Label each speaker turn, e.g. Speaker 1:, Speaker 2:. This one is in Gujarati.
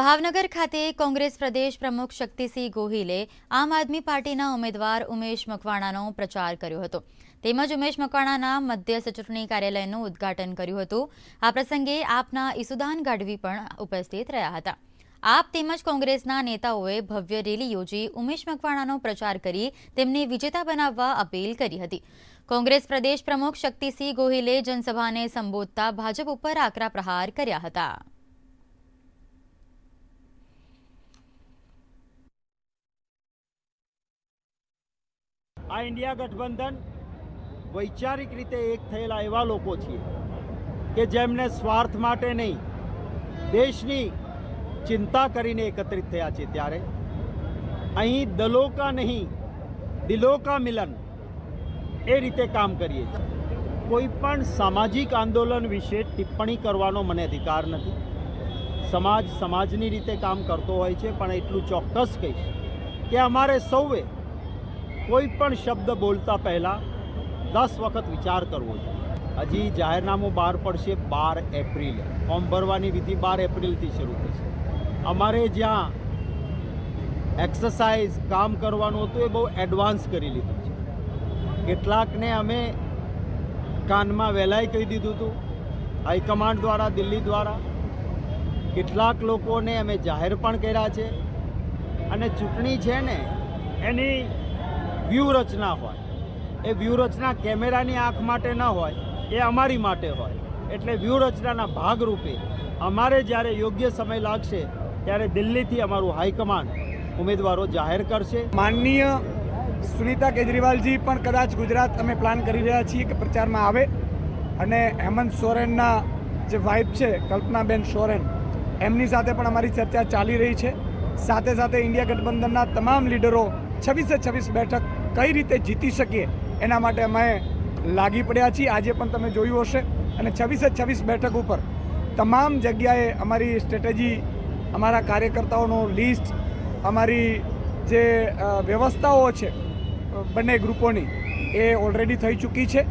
Speaker 1: ભાવનગર ખાતે કોંગ્રેસ પ્રદેશ પ્રમુખ શક્તિસિંહ ગોહિલે આમ આદમી પાર્ટીના ઉમેદવાર ઉમેશ મકવાણાનો પ્રચાર કર્યો હતો. તેમજ ઉમેશ મકવાણાના મધ્ય ચૂંટણી કાર્યાલયનું ઉદ્ઘાટન કર્યું હતું. આ પ્રસંગે આપના ઈસુદાન ગાઢવી પણ ઉપસ્થિત રહ્યા હતા. આપ તેમજ કોંગ્રેસના નેતાઓએ ભવ્ય રેલી યોજી ઉમેશ મકવાણાનો પ્રચાર કરી તેમને વિજેતા બનાવવા અપીલ કરી હતી. કોંગ્રેસ પ્રદેશ પ્રમુખ શક્તિસિંહ ગોહિલે જનસભાને સંબોધતા ભાજપ ઉપર આકરા પ્રહાર કર્યા હતા.
Speaker 2: આ ઇન્ડિયા ગઠબંધન વૈચારિક રીતે એક થયેલા એવા લોકો છીએ કે જેમને સ્વાર્થ માટે નહીં, દેશની ચિંતા કરીને એકત્રિત થયા છે ત્યારે. અહીં દલો કા નહીં દિલો કા મિલન એ રીતે કામ કરીએ છીએ. કોઈ પણ સામાજિક આંદોલન વિશે ટિપ્પણી કરવાનો મને અધિકાર નથી. સમાજ સમાજની રીતે કામ કરતો હોય છે, પણ એટલું ચોક્કસ કહીશ કે અમારે સૌએ કોઈ પણ શબ્દ બોલતા પહેલાં દસ વખત વિચાર કરવો જોઈએ. હજી જાહેરનામું બહાર પડશે બાર એપ્રિલે. ફોર્મ ભરવાની વિધિ બાર એપ્રિલથી શરૂ થશે. અમારે જ્યાં એક્સરસાઇઝ કામ કરવાનું હતું એ બહુ એડવાન્સ કરી લીધું છે. કેટલાકને અમે કાનમાં વહેલાય કહી દીધું હતું હાઈકમાન્ડ દ્વારા, દિલ્હી દ્વારા. કેટલાક લોકોને અમે જાહેર પણ કર્યા છે. અને ચૂંટણી છે ને, એની વ્યૂહરચના હોય. એ વ્યૂહરચના કેમેરાની આંખ માટે ન હોય, એ અમારી માટે હોય. એટલે વ્યૂહરચનાના ભાગરૂપે અમારે જ્યારે યોગ્ય સમય લાગશે, ત્યારે દિલ્હીથી અમારું હાઈકમાન્ડ ઉમેદવારો જાહેર કરશે.
Speaker 3: માનનીય સુનીતા કેજરીવાલજી, પણ કદાચ ગુજરાત અમે પ્લાન કરી રહ્યા છીએ કે પ્રચારમાં આવે. અને હેમંત સોરેનના જે વાઇફ છે, કલ્પનાબેન સોરેન, એમની સાથે પણ અમારી ચર્ચા ચાલી રહી છે. સાથે સાથે ઇન્ડિયા ગઠબંધનના તમામ લીડરો છવ્વીસે છવ્વીસ બેઠક કઈ રીતે જીતી શકીએ એના માટે અમે લાગી પડ્યા છીએ. આજે પણ તમે જોયું હશે. અને છવ્વીસે છવ્વીસ બેઠક ઉપર તમામ જગ્યાએ અમારી સ્ટ્રેટેજી અમારા કાર્યકર્તાઓનો લિસ્ટ અમારી જે વ્યવસ્થાઓ છે બંને ગ્રુપોની એ ઓલરેડી થઈ ચૂકી છે.